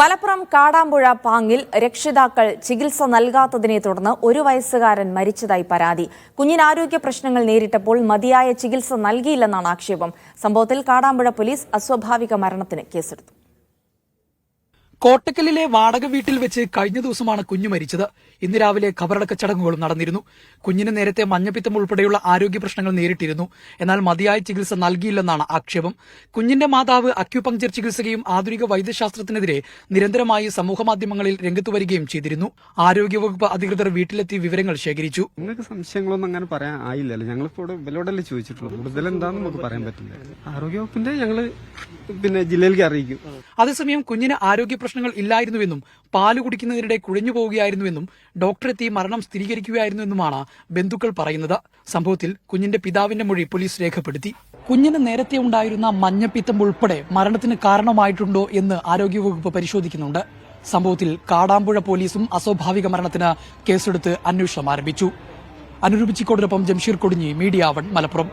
മലപ്പുറം കാടാമ്പുഴ പാങ്ങിൽ രക്ഷിതാക്കൾ ചികിത്സ നൽകാത്തതിനെ തുടർന്ന് ഒരു വയസ്സുകാരൻ മരിച്ചതായി പരാതി. കുഞ്ഞിന് ആരോഗ്യ പ്രശ്നങ്ങൾ നേരിട്ടപ്പോൾ മതിയായ ചികിത്സ നൽകിയില്ലെന്നാണ് ആക്ഷേപം. സംഭവത്തിൽ കാടാമ്പുഴ പോലീസ് അസ്വാഭാവിക മരണത്തിന് കേസെടുത്തു. കോട്ടക്കലിലെ വാടക വീട്ടിൽ വെച്ച് കഴിഞ്ഞ ദിവസമാണ് കുഞ്ഞു മരിച്ചത്. ഇന്ന് രാവിലെ കബറടക്ക ചടങ്ങുകളും നടന്നിരുന്നു. കുഞ്ഞിന് നേരത്തെ മഞ്ഞപ്പിത്തം ഉൾപ്പെടെയുള്ള ആരോഗ്യ പ്രശ്നങ്ങൾ നേരിട്ടിരുന്നു. എന്നാൽ മതിയായ ചികിത്സ നൽകിയില്ലെന്നാണ് ആക്ഷേപം. കുഞ്ഞിന്റെ മാതാവ് അക്യുപങ്ചർ ചികിത്സയും ആധുനിക വൈദ്യശാസ്ത്രത്തിനെതിരെ നിരന്തരമായി സമൂഹമാധ്യമങ്ങളിൽ രംഗത്തു വരികയും ചെയ്തിരുന്നു. ആരോഗ്യവകുപ്പ് അധികൃതർ വീട്ടിലെത്തി വിവരങ്ങൾ ശേഖരിച്ചു. നിങ്ങൾക്ക് സംശയങ്ങളൊന്നും അങ്ങനെ പറയാൻ ആയില്ലല്ലോ. ഞങ്ങളിപ്പോ ഇവിടെ ഇവരോടല്ലേ ചോദിച്ചിട്ടുള്ളൂ. കൂടുതൽ നമുക്ക് പറയാൻ പറ്റില്ല. ആരോഗ്യവകുപ്പിന്റെ ഞങ്ങൾ പിന്നെ ജില്ലയിലേക്ക് അറിയിക്കും. അതേസമയം കുഞ്ഞിന് ആരോഗ്യ പ്രശ്നങ്ങൾ ഇല്ലായിരുന്നുവെന്നും പാൽ കുടിക്കുന്നതിനിടെ കുഴഞ്ഞു പോവുകയായിരുന്നുവെന്നും ഡോക്ടറെത്തി മരണം സ്ഥിരീകരിക്കുകയായിരുന്നുവെന്നുമാണ് ബന്ധുക്കൾ പറയുന്നത്. സംഭവത്തിൽ കുഞ്ഞിന്റെ പിതാവിന്റെ മൊഴി പോലീസ് രേഖപ്പെടുത്തി. കുഞ്ഞിന് നേരത്തെ ഉണ്ടായിരുന്ന മഞ്ഞപ്പിത്തം ഉൾപ്പെടെ മരണത്തിന് കാരണമായിട്ടുണ്ടോ എന്ന് ആരോഗ്യവകുപ്പ് പരിശോധിക്കുന്നുണ്ട്. സംഭവത്തിൽ കാടാമ്പുഴ പോലീസും അസ്വാഭാവിക മരണത്തിന് കേസെടുത്ത് അന്വേഷണം ആരംഭിച്ചു. അനുരൂപിച്ചിക്കോടിനൊപ്പം ജംഷീർ കൊടിഞ്ഞി മീഡിയ വൺ മലപ്പുറം.